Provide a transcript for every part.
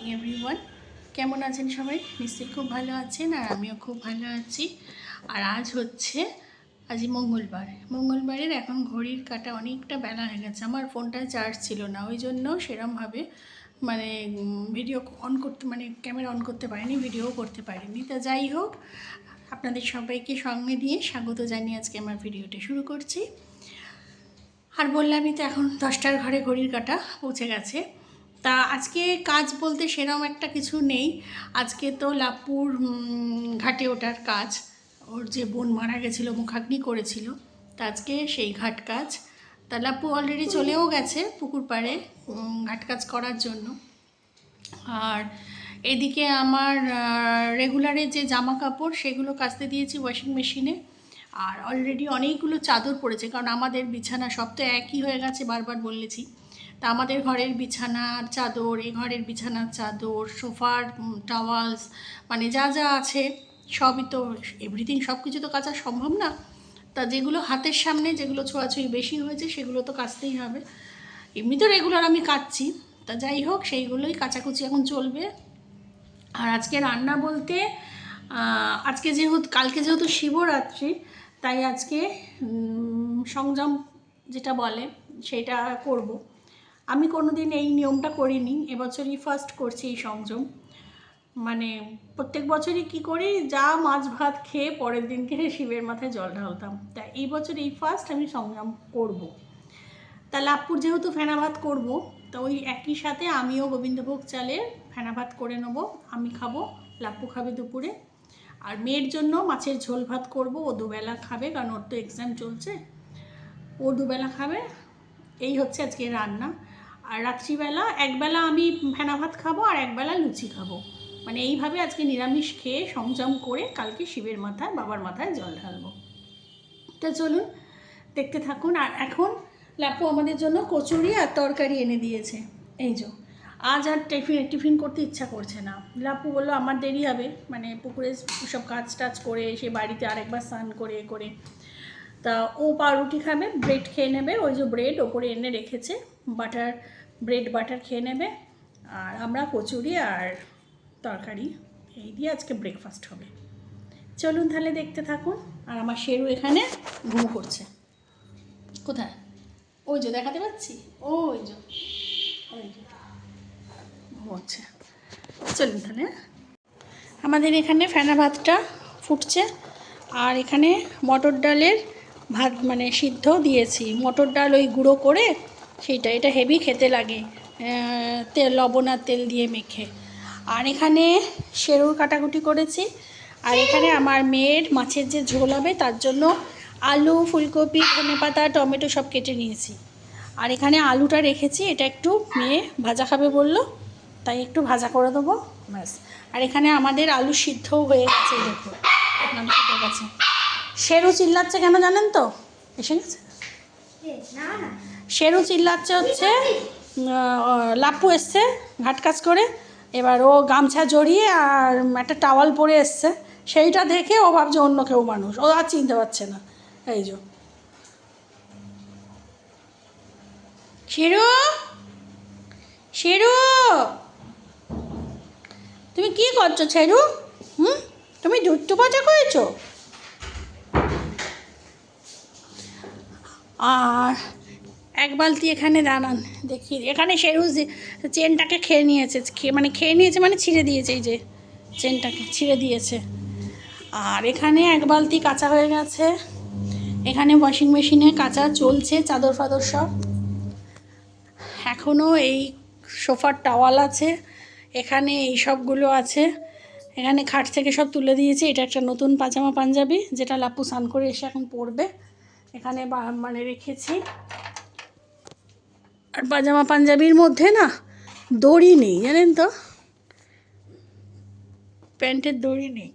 Morning everyone কেমন আছেন সবাই? নিশ্চয়ই খুব ভালো আছেন আর আমিও খুব ভালো আছি। আর আজ হচ্ছে আজ মঙ্গলবার। মঙ্গলবারের এখন ঘড়ির কাটা অনেকটা বেলা হয়ে গেছে। আমার ফোনটায় চার্জ ছিল না, ওই জন্য সেরমভাবে মানে ভিডিও অন করতে মানে ক্যামেরা অন করতে পারিনি ভিডিও করতে পারিনি। তা যাই হোক, আপনাদের সবাইকে সঙ্গে দিয়ে স্বাগত জানিয়ে আজকে আমার ভিডিওটা শুরু করছি। আর বললামই তো এখন দশটার ঘরে ঘড়ির কাটা পৌঁছে গেছে। তা আজকে কাজ বলতে সেরম একটা কিছু নেই। আজকে তো লাপুর ঘাটে ওঠার কাজ। ওর যে বোন মারা গেছিল, মুখাগ্নি করেছিল, তা আজকে সেই ঘাট কাজ। তা লাপু অলরেডি চলেও গেছে পুকুর পাড়ে ঘাট কাজ করার জন্য। আর এদিকে আমার রেগুলারে যে জামা কাপড় সেগুলো কাচতে দিয়েছি ওয়াশিং মেশিনে আর অলরেডি অনেকগুলো চাদর পড়েছে, কারণ আমাদের বিছানা সব তো একই হয়ে গেছে বারবার বলেছি। তা আমাদের ঘরের বিছানার চাদর, এই ঘরের বিছানার চাদর, সোফার টাওয়ালস মানে যা যা আছে, সবই তো এভরিথিং সব কিছু তো কাচা সম্ভব না। তা যেগুলো হাতের সামনে, যেগুলো ছোঁয়াছুঁয়ি বেশি হয়েছে, সেগুলো তো কাচতেই হবে। এমনি তো রেগুলার আমি কাচ্ছি। তা যাই হোক, সেইগুলোই কাচাকুচি এখন চলবে। আর আজকে রান্না বলতে আজকে যেহেতু, কালকে যেহেতু শিবরাত্রি, তাই আজকে সংযম যেটা বলে, সেটা করব। আমি কোনো দিন এই নিয়মটা করিনি, এবছরই ফার্স্ট করছি এই সংযম। মানে প্রত্যেক বছরই কি করি, যা মাছ ভাত খেয়ে পরের দিনকে শিবের মাথায় জল ঢালতাম। তা এই বছর এই ফার্স্ট আমি সংযম করব। তা লাভপুর যেহেতু ফেনা ভাত করব, তো ওই একই সাথে আমিও গোবিন্দভোগ চালের ফেনা ভাত করে নেব, আমি খাব লাপ্পু খাবে দুপুরে। আর মেয়ের জন্য মাছের ঝোল ভাত করব, ও দুবেলা খাবে, কারণ ওর তো এক্সাম চলছে। ও দুবেলা খাবে, এই হচ্ছে আজকে রান্না। আর রাত্রিবেলা একবেলা আমি ফেনা ভাত খাব আর একবেলা লুচি খাব। মানে এইভাবে আজকে নিরামিষ খেয়ে সংযম করে কালকে শিবের মাথায়, বাবার মাথায় জল ঢালবো। তা চলুন, দেখতে থাকুন। আর এখন লাপু আমাদের জন্য কচুরি আর তরকারি এনে দিয়েছে। এই যে, আজ আর টিফিন টিফিন করতে ইচ্ছা করছে না। লাপু বলল, আমার দেরি হবে। মানে পুকুরে সব কাজ টাজ করে এসে বাড়িতে আরেকবার স্নান করে এ করে। তা ও পাউরুটি খাবে, ব্রেড খেয়ে নেবে। ওই যে ব্রেড ওপরে এনে রেখেছে। বাটার ব্রেড বাটার খেয়ে নেবে। আর আমরা কচুরি আর তরকারি, এই দিয়ে আজকে ব্রেকফাস্ট হবে। চলুন তাহলে দেখতে থাকুন। আর আমার শেরু এখানে ঘুম করছে। কোথায়? ওই যে দেখাতে পাচ্ছি? ওই যে ওই যে। ঘুমোচ্ছে চলুন তাহলে? আমাদের এখানে ফেনা ভাতটা ফুটছে। আর এখানে মটর ডালের ভাত মানে সিদ্ধ দিয়েছি। মটর ডাল ওই গুঁড়ো করে সেইটা এটা হেভি খেতে লাগে। তেল লবণ আর তেল দিয়ে মেখে। আর এখানে সেরুর কাটাকুটি করেছি। আর এখানে আমার মেয়ের মাছের যে ঝোল হবে, তার জন্য আলু, ফুলকপি ধনেপাতা টমেটো সব কেটে নিয়েছি। আর এখানে আলুটা রেখেছি, এটা একটু মেয়ে ভাজা খাবে বলল, তাই একটু ভাজা করে দেবো, ব্যাস। আর এখানে আমাদের আলু সিদ্ধও হয়ে গেছে দেখো আলু শেরু চিল্লাচ্ছে কেন জানেন তো? এসে গেছে? শেরু চিল্লাচ্ছে হচ্ছে লাপ্পু এসছে ঘাট কাজ করে। এবার ও গামছা জড়িয়ে আর একটা টাওয়াল পরে এসছে। সেইটা দেখে ও ভাবছে অন্য কেউ মানুষ। ও আর চিনতে পারছে না। এই যে। শেরু শেরু তুমি কি করছ শেরু হুম? তুমি দুধটু ভাজা করেছ? আর এক বালতি এখানে দাঁড়ান, দেখি। এখানে শেরু চেনটাকে খেয়ে নিয়েছে মানে খেয়ে নিয়েছে মানে ছিঁড়ে দিয়েছে এই যে চেনটাকে, ছিঁড়ে দিয়েছে। আর এখানে এক বালতি কাঁচা হয়ে গেছে। এখানে ওয়াশিং মেশিনে কাঁচা চলছে, চাদর ফাদর সব। এখনও এই সোফার টাওয়াল আছে, এখানে এই সবগুলো আছে। এখানে খাট থেকে সব তুলে দিয়েছি, এটা একটা নতুন পাজামা পাঞ্জাবি, যেটা লাপু স্নান করে এসে এখন পরবে। এখানে মানে রেখেছি। আর পাজামা পাঞ্জাবির মধ্যে না দড়ি নেই জানেন তো? প্যান্টের দড়ি নেই।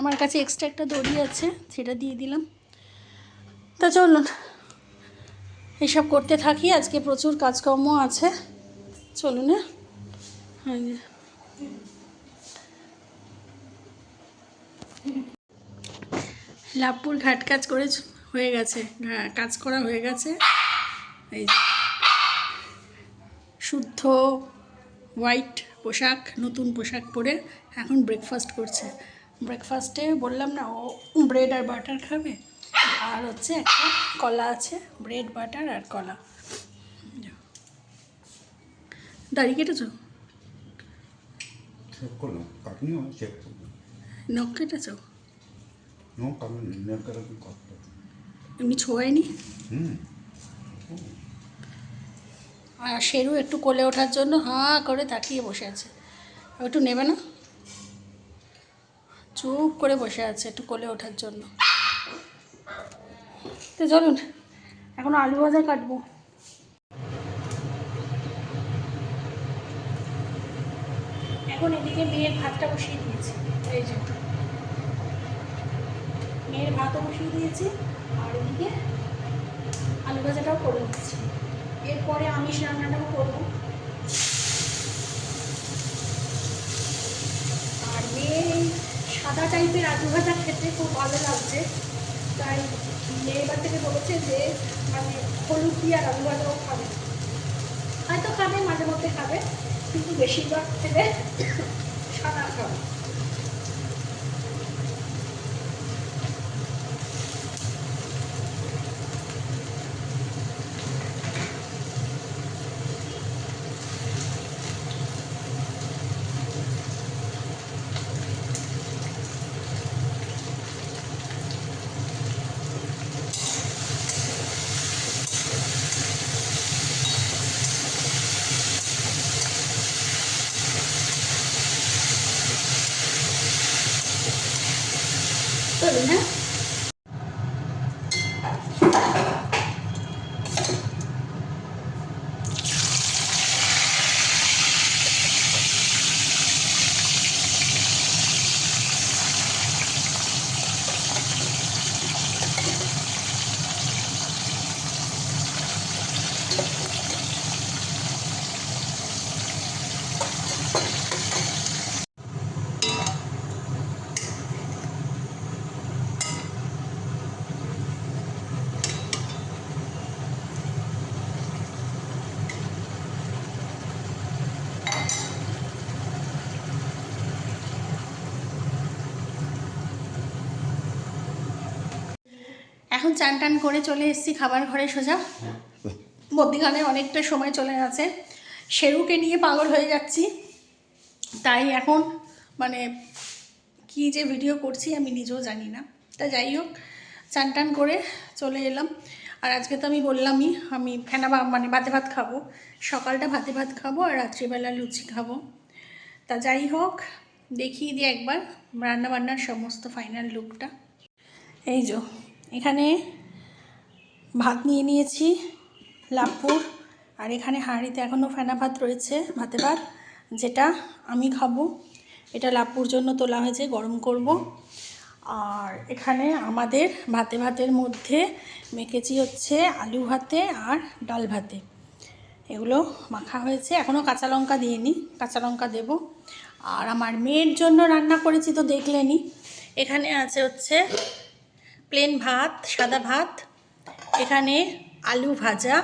আমার কাছে এক্সট্রা একটা দড়ি আছে সেটা দিয়ে দিলাম। তা চলুন এসব করতে থাকি আজকে প্রচুর কাজকর্ম আছে। চলুন হ্যাঁ এই যে। লাভপুর ঘাট কাজ করে হয়ে গেছে হ্যাঁ কাজ করা হয়ে গেছে। এই শুদ্ধ হোয়াইট পোশাক নতুন পোশাক পরে এখন ব্রেকফাস্ট করছে। ব্রেকফাস্টে বললাম না ও ব্রেড আর বাটার খাবে? আর হচ্ছে একটা কলা আছে ব্রেড বাটার আর কলা। দাড়ি কেটেছ? নখ কেটেছ? এমনি ছোঁয়ায়নি? হুম। আর শেরু একটু কোলে ওঠার জন্য হাঁ করে তাকিয়ে বসে আছে। একটু নেবে না? চুপ করে বসে আছে একটু কোলে ওঠার জন্য। তো চলুন এখন আলু ভাজা কাটবো। এখন এদিকে মেয়ের ভাতটা বসিয়ে দিয়েছি। এই যে মেয়ের ভাতও বসিয়ে দিয়েছি, আর এদিকে আলু ভাজাটাও করে দিচ্ছি এরপরে আমিষ রান্নাটাও করব। আর মেয়ে সাদা টাইপের আলু ভাজা খেতে খুব ভালো লাগছে। তাই মেয়ে এবার থেকে বলেছে যে মানে হলুদ দিয়ে আর আলু ভাজাও খাবে। হয়তো খাবে, মাঝে মধ্যে খাবে, কিন্তু বেশিরভাগ খেলে সাদা খাবে চলুন হ্যাঁ এখন চান টান করে চলে এসেছি খাবার ঘরে সোজা। মধ্যিখানে অনেকটা সময় চলে গেছে। শেরুকে নিয়ে পাগল হয়ে যাচ্ছি। তাই এখন মানে কি যে ভিডিও করছি আমি নিজেও জানি না। তা যাই হোক, চান টান করে চলে এলাম। আর আজকে তো আমি বললামই, আমি ফেনা মানে ভাতে ভাত খাব। সকালটা ভাতে ভাত খাব আর রাত্রিবেলা লুচি খাব। তা যাই হোক, দেখিয়ে দিই একবার রান্নাবান্নার সমস্ত ফাইনাল লুকটা এই যো এখানে ভাত নিয়ে নিয়েছি লাভপুর আর এখানে হাঁড়িতে এখনও ফেনা ভাত রয়েছে, ভাতে ভাত, যেটা আমি খাব। এটা লাভপুর জন্য তোলা হয়েছে, গরম করব। আর এখানে আমাদের ভাতে ভাতের মধ্যে মেখেছি হচ্ছে আলু ভাতে আর ডাল ভাতে। এগুলো মাখা হয়েছে। এখনও কাঁচা লঙ্কা দিইনি, কাঁচা লঙ্কা দেবো। আর আমার মেয়ের জন্য রান্না করেছি তো দেখলেনি। এখানে আছে হচ্ছে প্লেন ভাত, সাদা ভাত, এখানে আলু ভাজা,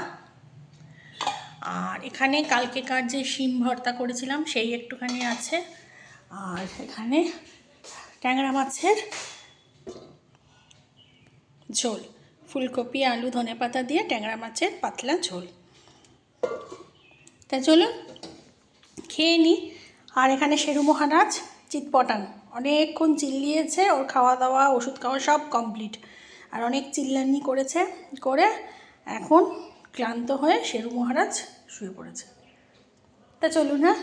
আর এখানে কালকেকার যে শিম ভর্তা করেছিলাম, সেই একটুখানি আছে, আর এখানে ট্যাংরা মাছের ঝোল, ফুলকপি, আলু ধনেপাতা দিয়ে ট্যাংরা মাছের পাতলা ঝোল। তা চলুন, খেয়ে নিই আর এখানে শেরু মহারাজ চিৎপটান অনেকক্ষণ চিল্লিয়েছে ওর খাওয়া দাওয়া ওষুধ খাওয়া সব কমপ্লিট আর অনেক চিল্লানি করেছে করে এখন ক্লান্ত হয়ে শেরু মহারাজ শুয়ে পড়েছে। তা চলুন হ্যাঁ?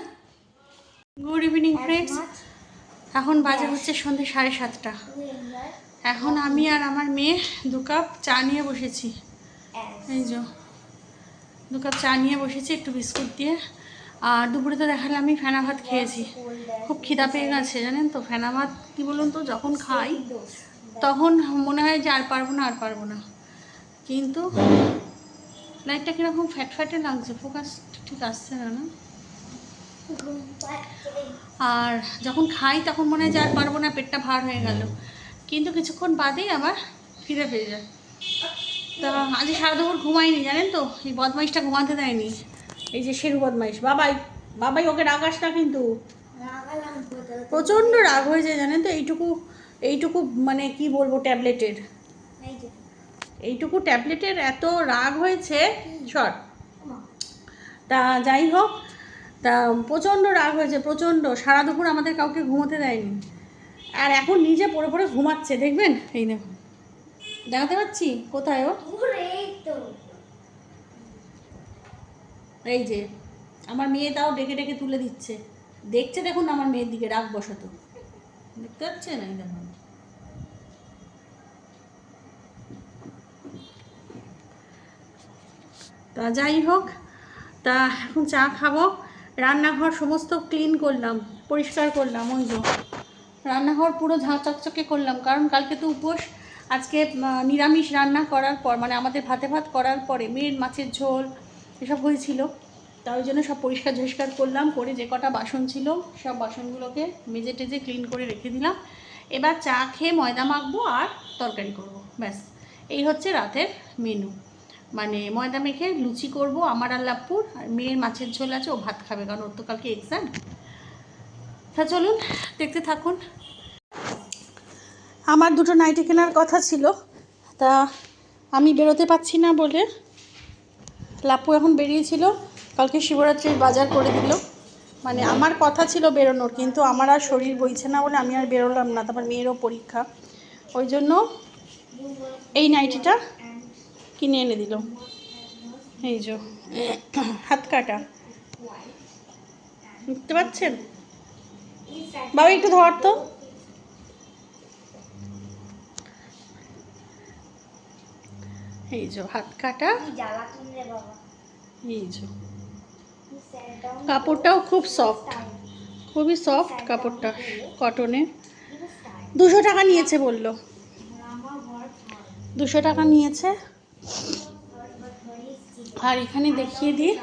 গুড ইভিনিং ফ্রেন্ডস এখন বাজে হচ্ছে সন্ধ্যে সাড়ে সাতটা। এখন আমি আর আমার মেয়ে দু কাপ চা নিয়ে বসেছি। এই যে দু কাপ চা নিয়ে বসেছি একটু বিস্কুট দিয়ে। আর দুপুরে তো দেখালে আমি ফেনা ভাত খেয়েছি। খুব খিদা পেয়ে গেছে, জানেন তো? ফেনা ভাত কী বলুন তো, যখন খাই, তখন মনে হয় যে আর পারব না, আর পারব না। কিন্তু লাইটটা কীরকম ফ্যাট ফ্যাটে লাগছে ফোকাস ঠিক আসছে না না? আর যখন খাই, তখন মনে হয় যে আর পারব না, পেটটা ভার হয়ে গেল। কিন্তু কিছুক্ষণ বাদেই আবার ফিরে পেয়ে যায়। তা আজকে সারা দুপুর ঘুমায়নি জানেন তো? এই বদমাইশটা ঘুমাতে দেয়নি। এই যে শেরু বদমাইশ, বাবাই বাবাই ওকে রাগাস না কিন্তু। প্রচণ্ড রাগ হয়েছে জানেন তো, এইটুকু এইটুকু মানে কি বলব ট্যাবলেটের? এইটুকু ট্যাবলেটের এত রাগ হয়েছে শর্ট তা যাই হোক, তা প্রচণ্ড রাগ হয়েছে, প্রচণ্ড। সারা দুপুর আমাদের কাউকে ঘুমোতে দেয়নি। আর এখন নিজে পড়ে পড়ে ঘুমাচ্ছে, দেখবেন? এই দেখুন। দেখাতে পাচ্ছি? কোথায় ও? এই যে, আমার মেয়ে তাও ডেকে ডেকে তুলে দিচ্ছে। দেখছে দেখুন আমার মেয়ের দিকে রাগ বসাতো। দেখতে পাচ্ছেন? দেখুন। তা যাই হোক, তা এখন চা খাব। রান্নাঘর সমস্ত ক্লিন করলাম, পরিষ্কার করলাম, ওই যে। রান্নাঘর পুরো ঝাঁ চকচকে করলাম, কারণ কালকে তো উপোস। আজকে নিরামিষ রান্না করার পর মানে আমাদের ভাতে ভাত করার পরে, মেয়ের মাছের ঝোল এসব হয়েছিল। তা ওই জন্য সব পরিষ্কার ঝরিষ্কার করলাম, করে যে কটা বাসন ছিল, সব বাসনগুলোকে মেজে টেজে ক্লিন করে রেখে দিলাম। এবার চা খেয়ে ময়দা মাখবো আর তরকারি করব, ব্যাস। এই হচ্ছে রাতের মেনু মানে ময়দা মেখে লুচি করব আমার আল্লাপুর আর মেয়ের মাছের ঝোল আছে, ও ভাত খাবে, কারণ ওর তো কালকে এক্সাম তা চলুন, দেখতে থাকুন। আমার দুটো নাইটি কেনার কথা ছিল, তা আমি বেরোতে পারছি না বলে লাপু এখন বেরিয়েছিল, কালকে শিবরাত্রির বাজার করে দিল। মানে আমার কথা ছিল বেরোনোর, কিন্তু আমার আর শরীর বইছে না বলে আমি আর বেরোলাম না, তারপর মেয়েরও পরীক্ষা। ওই জন্য এই নাইটিটা কিনে এনে দিল। এই যে, হাত কাটা। বুঝতে পারছেন বাবা, একটু ধর তো। এই যে হাত কাটা। এই যে কাপড়টাও খুব সফট খুবই সফট কাপড়টা কটনের দুশো টাকা নিয়েছে বলল। দুশো টাকা নিয়েছে। আর এখানে দেখিয়ে দিই।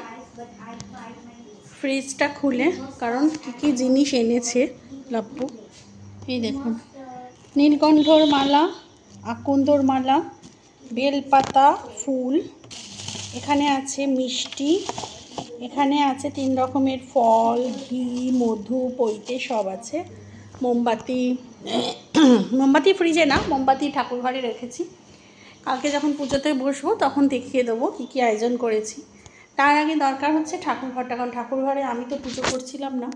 ফ্রিজটা খুলে কারণ কী কী জিনিস এনেছে লাপ্পু। এই দেখুন। নীলকণ্ঠর মালা আকন্দর মালা বেলপাতা, ফুল, এখানে আছে মিষ্টি, এখানে আছে তিন রকমের ফল, ঘি, মধু, পৈতে, সব আছে। মোমবাতি মোমবাতি ফ্রিজে না, মোমবাতি ঠাকুর ঘরে রেখেছি। কালকে যখন পুজোতে বসবো, তখন দেখিয়ে দেবো কী কী আয়োজন করেছি। তার আগে দরকার হচ্ছে ঠাকুর ঘরটা, কারণ ঠাকুর ঘরে আমি তো পুজো করছিলাম না।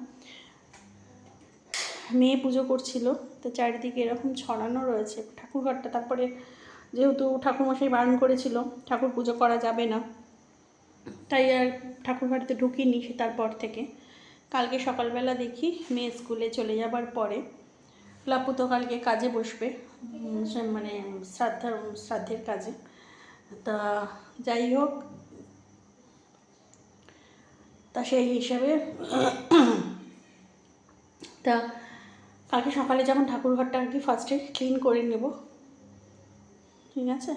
মেয়ে পুজো করছিল, তো চারিদিকে এরকম ছড়ানো রয়েছে। ঠাকুর ঘরটা তারপরে যেহেতু ঠাকুরমশাই বারণ করেছিল, ঠাকুর পুজো করা যাবে না। তাই আর ঠাকুর বাড়িতে ঢুকিনি তারপর থেকে। কালকে সকালবেলা দেখি মেয়ে স্কুলে চলে যাবার পরে লাপু তো কালকে কাজে বসবে মানে শ্রাদ্ধার, শ্রাদ্ধের কাজে। তা যাই হোক, তা সেই হিসাবে তা কালকে সকালে যখন ঠাকুর ঘরটা আর কি ফার্স্টে ক্লিন করে নেব ঠিক আছে?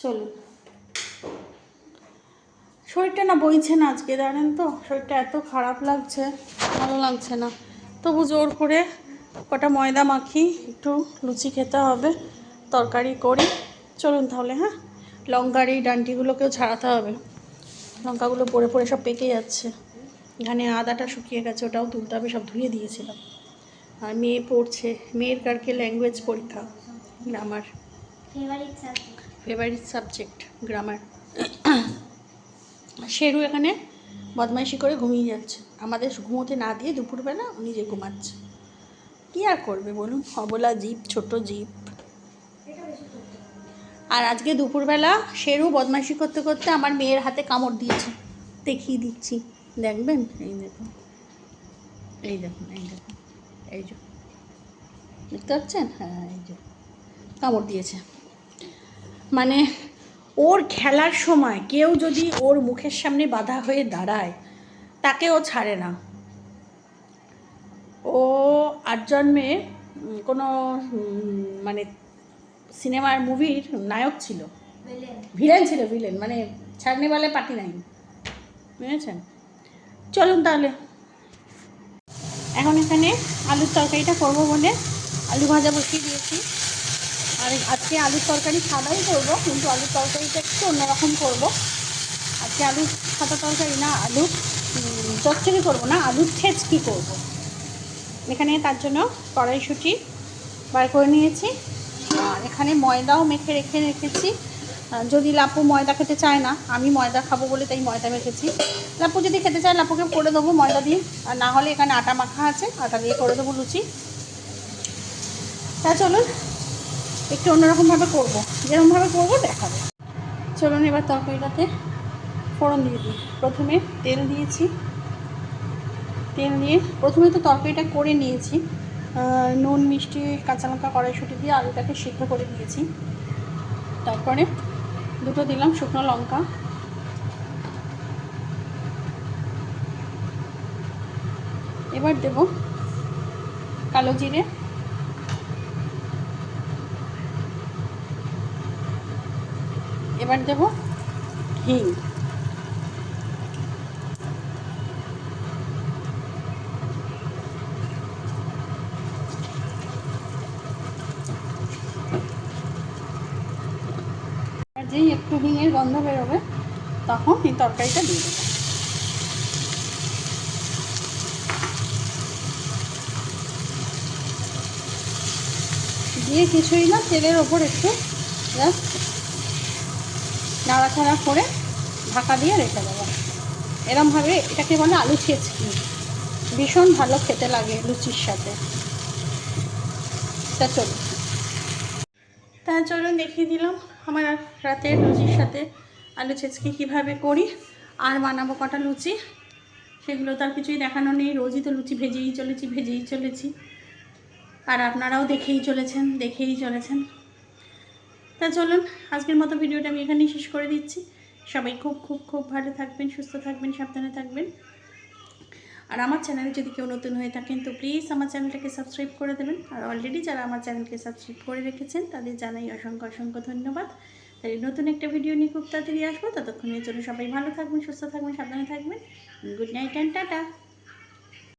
চলুন শরীরটা না বইছে না আজকে, জানেন তো? শরীরটা এত খারাপ লাগছে, ভালো লাগছে না। তবু জোর করে কটা ময়দা মাখি, একটু লুচি খেতে হবে, তরকারি করি। চলুন তাহলে হ্যাঁ? লঙ্কার এই ডান্টিগুলোকেও ছাড়াতে হবে। লঙ্কাগুলো পড়ে পড়ে সব পেকে যাচ্ছে। এখানে আদাটা শুকিয়ে গেছে, ওটাও তুলতে হবে, সব ধুয়ে দিয়েছিলাম। আর মেয়ে পড়ছে, মেয়ের কারকে ল্যাঙ্গুয়েজ পরীক্ষা, grammar. Favourite subject grammar Sheru এখানে বদমাইশি করে ঘুমিয়ে যাচ্ছে। আমাদের ঘুমোতে না দিয়ে দুপুরবেলা নিজে ঘুমাচ্ছে। কী আর করবে বলুন? অবলা জীব, ছোট জীব। আর আজকে দুপুরবেলা শেরু বদমাইশি করতে করতে আমার মেয়ের হাতে কামড় দিয়েছে। দেখিয়ে দিচ্ছি। দেখবেন? এই দেখুন। এই দেখুন এই দেখুন। এই যে। দেখতে পাচ্ছেন? হ্যাঁ এই যে। কামড় দিয়েছে। মানে ওর খেলার সময় কেউ যদি ওর মুখের সামনে বাধা হয়ে দাঁড়ায় তাকে ও ছাড়ে না। ও আট জন্মে কোনো মানে সিনেমার মুভির নায়ক ছিল। ভিলেন। ছিল ভিলেন। মানে ছাড়নে বলে পার্টি নাই। বুঝেছেন? চলুন তাহলে। এখন এখানে আলুর তরকারিটা করব বলে আলু ভাজা বসিয়ে দিয়েছি। আর আজকে আলুর তরকারি সাদাই করব, কিন্তু আলুর তরকারিটা একটু অন্যরকম করব। আজকে আলুর সাদা তরকারি না আলু চচ্চড়ি করব না, আলুর ছেচকি করব। এখানে তার জন্য কড়াইশুঁটি বার করে নিয়েছি। আর এখানে ময়দাও মেখে রেখে রেখেছি। যদি লাপু ময়দা খেতে চায় না, আমি ময়দা খাব বলে তাই ময়দা মেখেছি। লাপু যদি খেতে চায় লাপুকে করে দেবো ময়দা দিয়ে। আর না হলে এখানে আটা মাখা আছে, আটা দিয়ে করে দেবো লুচি। তা চলুন একটু অন্যরকমভাবে করব। যেরকমভাবে করব, দেখাবো। চলুন এবার তরকারিটাতে ফোড়ন দিয়ে দিই। প্রথমে তেল দিয়েছি। তেল দিয়ে প্রথমে তো তরকারিটা করে নিয়েছি। নুন, মিষ্টি কাঁচা লঙ্কা কড়াইশুঁটি দিয়ে আলুটাকে সিদ্ধ করে দিয়েছি তারপরে দুটো দিলাম শুকনো লঙ্কা। এবার দেব কালো জিরে। এবার দেব হিং। যেই একটু হিঙের গন্ধ বেরোবে, তখন এই তরকারিটা দিয়ে দেবো। দিয়ে কিছুই না, তেলের ওপর একটু জাস্ট নাড়াচাড়া করে ঢাকা দিয়ে রেখে দেবো। এরমভাবে এটাকে বলে আলু ছেচকি। ভীষণ ভালো খেতে লাগে লুচির সাথে। তা চলুন। তা চলুন দেখিয়ে দিলাম আমার রাতের লুচির সাথে আলু ছেচকি কীভাবে করি, আর বানাবো কটা লুচি। সেগুলো তার কিছুই দেখানো নেই। রোজই তো লুচি ভেজেই চলেছি ভেজেই চলেছি। আর আপনারাও দেখেই চলেছেন দেখেই চলেছেন। তা চলুন, আজকের মতো ভিডিওটা আমি এখানেই শেষ করে দিচ্ছি। সবাই খুব খুব খুব ভালো থাকবেন, সুস্থ থাকবেন, সাবধানে থাকবেন। আর আমার চ্যানেলে যদি কেউ নতুন হয়ে থাকেন, তো প্লিজ আমার চ্যানেলটাকে সাবস্ক্রাইব করে দেবেন। আর অলরেডি যারা আমার চ্যানেলকে সাবস্ক্রাইব করে রেখেছেন, তাদের জানাই অসংখ্য অসংখ্য ধন্যবাদ। তাই নতুন একটা ভিডিও নিয়ে খুব তাড়াতাড়ি আসব। ততক্ষণের জন্য সবাই ভালো থাকবেন, সুস্থ থাকবেন, সাবধানে থাকবেন। Good night and tata